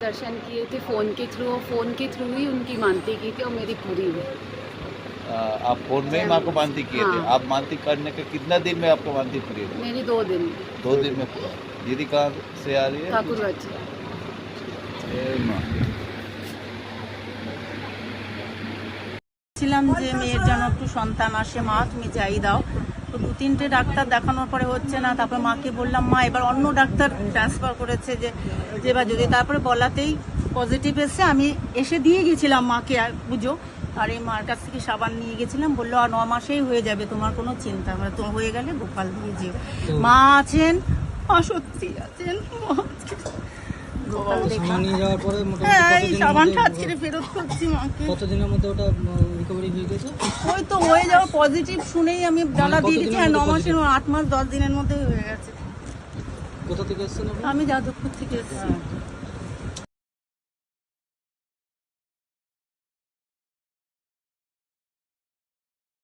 दर्शन किए थे फ़ोन के थ्रू फ़ोन के थ्रू ही उनकी मानती की थी और मेरी पूरी हुई। आप फ़ोन में ही माँ को मानती किए थे? हाँ। आप मानती करने के कितना दिन में आपको मानती पूरी हुई? मेरी दो दिन। दो दिन में पूरा। दीदी कहाँ से आ रही है? ठाकुर চাচ্ছিলাম যে মেয়ের যেন একটু সন্তান আসে মা তুমি যাই দাও। তো দু তিনটে ডাক্তার দেখানোর পরে হচ্ছে না তারপরে মাকে বললাম মা এবার অন্য ডাক্তার ট্রান্সফার করেছে যে যে বা যদি। তারপরে বলাতেই পজিটিভ এসে আমি এসে দিয়ে গেছিলাম মাকে পুজো। আর এই মার কাছ থেকে সাবান নিয়ে গেছিলাম বলল আর ন মাসেই হয়ে যাবে তোমার কোনো চিন্তা মানে তো হয়ে গেলে গোপাল দিয়ে যেও। মা আছেন মা সত্যি আছেন মা যাওয়ার পরে হ্যাঁ মোটামুটি করছি কতদিনের মধ্যে ওটা রিকভারি হয়ে গেছে? ওই তো হয়ে যাওয়া পজিটিভ শুনেই আমি ডালা দিয়ে দিচ্ছি। হ্যাঁ ন মাসের আট মাস দশ দিনের মধ্যে হয়ে গেছে। কোথা থেকে এসেছেন আমি যাদবপুর থেকে এসেছি।